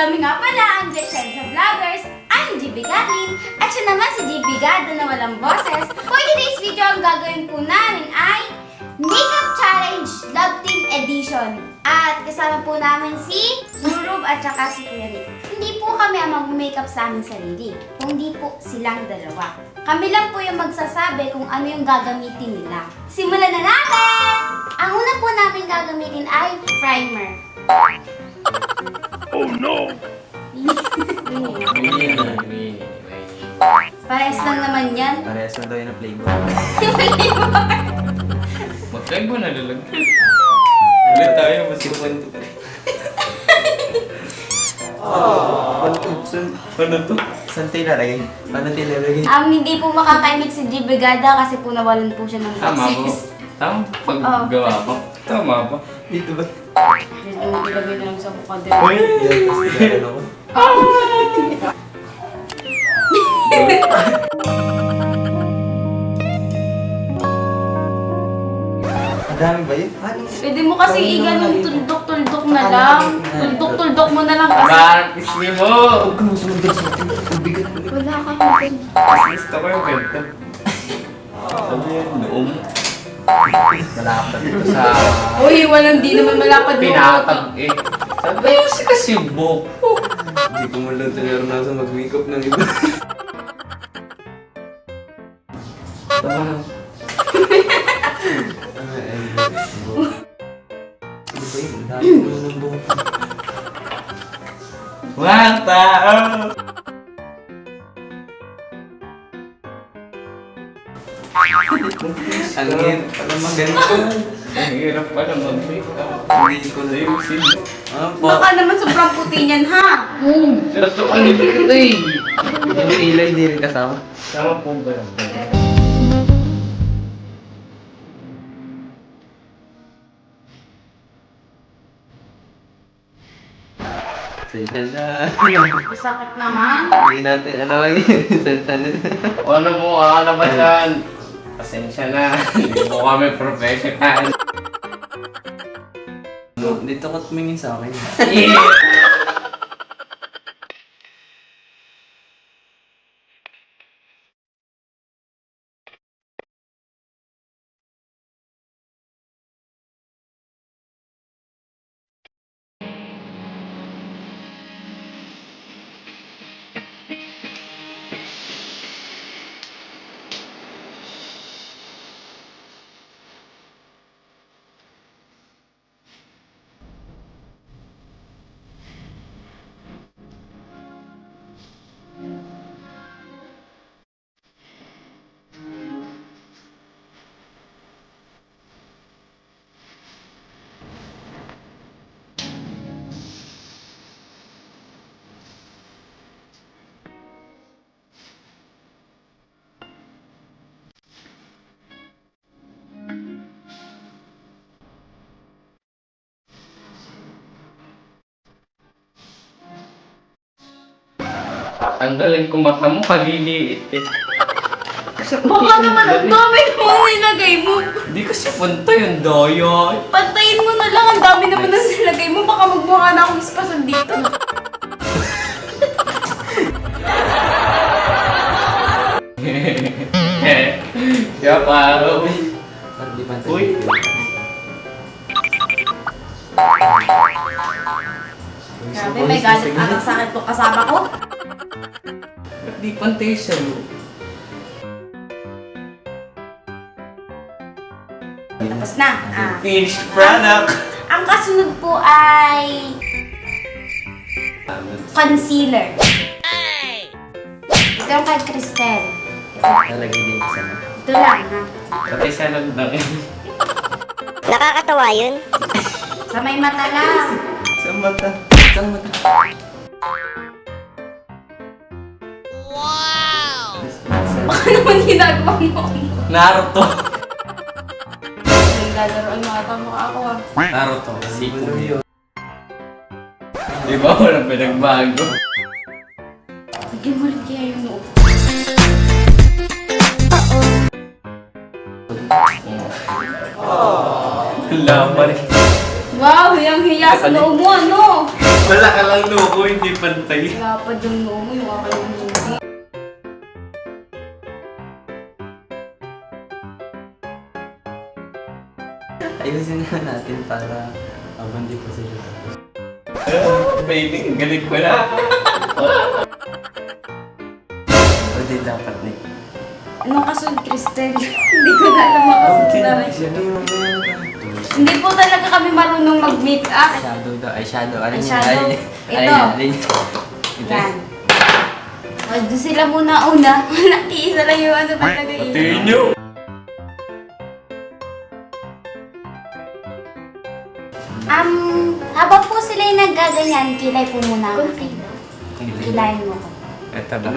Kami nga pala ang Descenza Vloggers, I'm GB Gatlin, at siya naman si GB Gado na walang boses. For today's video, ang gagawin po namin ay Makeup Challenge Love Team Edition. At kasama po namin si Nurub at saka si Kuya Nick. Hindi po kami ang mag-makeup sa aming sarili, kundi po silang dalawa. Kami lang po yung magsasabi kung ano yung gagamitin nila. Simulan na natin! Ang una po namin gagamitin ay primer. Parehas lang naman yan. Parehas na daw yun ang flavor. Mag-try mo na lalag. Ulit tayo, masikwento ka. Ano to? Saan tayo nalagay? Paano tayo nalagay? Um, hindi po makakaimik si G. Brigada kasi po nawalan po siya ng Tama boses. Tama paggawa ko. Tama ba? Dito ba? Ilagay na lang sa mukha din. Yan, tapos nagkaroon ako. Ang dami ba yun? Ano? Pwede mo kasi iganong tuldok-tuldok na lang. Tuldok-tuldok mo na lang kasi. Parang isli mo! Huwag ka nang sumundin sa atin. Ang bigat mo. Wala ka kung Gusto ko yung ganito. Sabi yan, noong Malapad dito sa... Uy, walang di naman malapad mo. pinatag eh. Sabi ko kasi kasi book. Hindi ko man lang naranasan mag-makeup ng iba. Tama. Ano Ang hirap pala maganito. Ang hirap pala mag-makeup. Hindi ko na yun. Ayusin. Ah, po. Baka naman sobrang puti niyan, ha? Gusto ko nito ito eh. Yung ilay hindi rin kasama. Tama po ba yun? Salita na. Sakit naman. Hindi natin ano lang yun. Salita na. O ano po, kakalabasan? Pasensya na. Hindi po kami professional. Dito ka tumingin sa akin. Tanggalin ko mata mo, kaliliit eh. Baka naman ang dami mo nilagay mo. Hindi kasi punta yung doyo. Pantayin mo na lang. Ang dami naman na nilagay mo. Baka magmukha na akong ispasan dito. Siya pa Uy. Grabe, may galit anak sa akin itong kasama ko. Di pantay siya mo? Tapos na. Ah. Finished product! Ang kasunod po ay concealer. Ito yung kay Cristel. Nalagay din kasama. Ito lang, ha? Pati siya lang Nakakatawa yun. Sa may mata lang. Sa mata. Sa mata. Baka naman ginagawa mo. Naruto! Naglalaro ang mga kamukha ko, ha? Naruto. Si Ano yun? Di ba walang pinagbago? Bigyan mo rin kaya yung noo. Wala pa rin. Wow, yung hiya sa noo mo, ano? Wala ka lang loko, hindi pantay. Wala pa dun mo mo yung aking Ayusin na natin para habang di pa sila tapos. Baby, galing ko na. O di dapat ni. Anong kasunod, Cristel? Hindi ko na alam ang kasunod na rin. Hindi po talaga kami marunong mag-make up. Shadow daw. Ay, shadow. Ano Ay, yun? shadow. Ay, Ito. Ay, alin? Ito. Yan. Doon sila muna una. Nag-iisa lang yung ano ba talaga yun. Tingin nyo. Naggaganyan, kilay po muna. Kunti. Kilayin mo ko. Ito ba?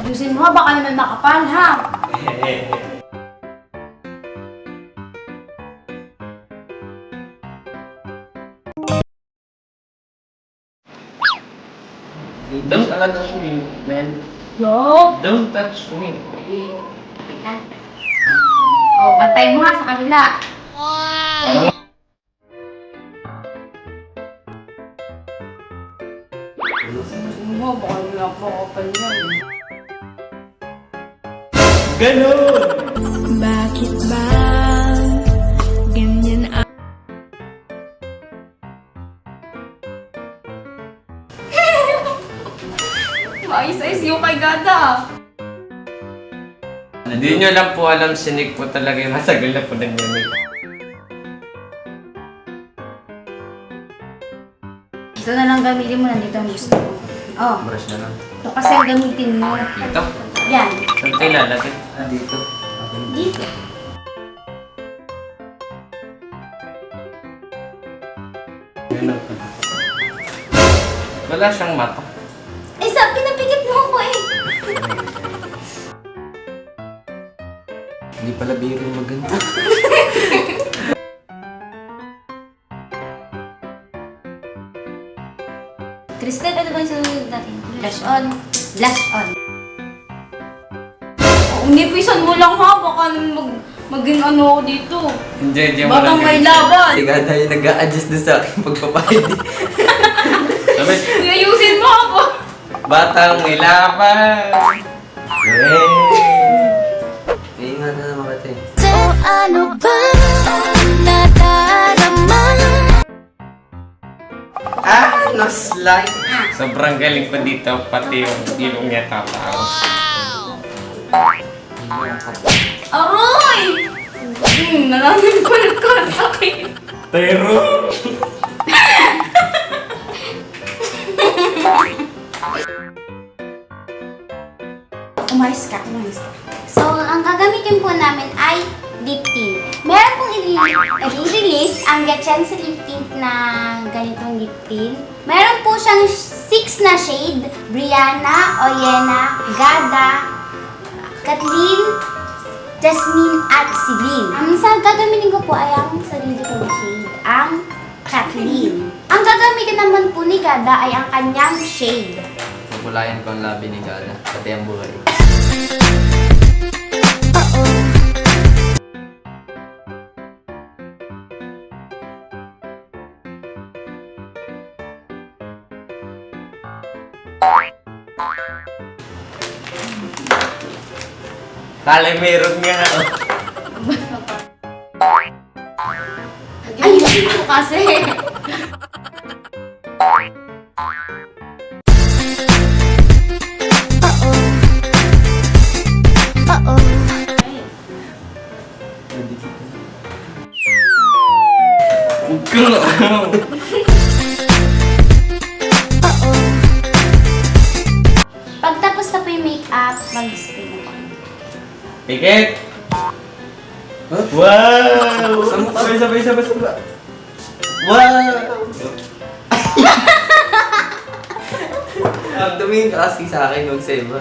Ayusin mo, baka naman makapal, ha? Don't touch me, man. Yo! Don't touch me. Oh, patay mo nga sa kabila. Ayusin mo, baka naman makapal yan. Ganon! Bakit ba Gada. Hindi nyo lang po alam, sinig po talaga yung masagal na po ng yun. Ito na lang gamitin mo, nandito ang gusto mo. Oh, Brush na lang. ito kasi ang gamitin mo. Ito. Yan, Saan tayo lalagay? Ah, dito. Dito. Wala siyang mata. Eh, sabi na Hindi pala biro maganda. Crystal, ano ba yung sunod natin? Blush on. Blush on. Oh, Unipisan mo lang ha, baka mag, maging ano ako dito. Enjoy, enjoy mo Batang lang may laban. Si Gada yung nag-a-adjust doon sa aking pagpapahid. Sabi, Ayusin mo ako. batang may laban. Ngayon So ano ba nadarama? Ah, na-slide. Sobrang galing ko dito, pati yung ilong niya tataos. Aroy! Hmm, ko na ko ang sakit. Pero... Umayos ka, umayos ka. So, ang gagamitin po namin ay lip tint. Meron pong i-release ang Gatchense lip tint na ganitong lip tint. Meron po siyang 6 na shade. Brianna, Oyena, Gada, Kathleen, Jasmine, at Celine. Ang sa gagamitin ko po ay ang sarili kong shade, ang Kathleen. Ang gagamitin naman po ni Gada ay ang kanyang shade. Pupulayan ko ang labi ni Gada. Pati ang buhay. Kala meron nga. Ayusin mo kasi. Huwag ka nga. Pikit! Huh? Wow! Sabay, sabay, sabay, sabay. Wow! Ang tumingin ka kasi sa akin, huwag sa iba.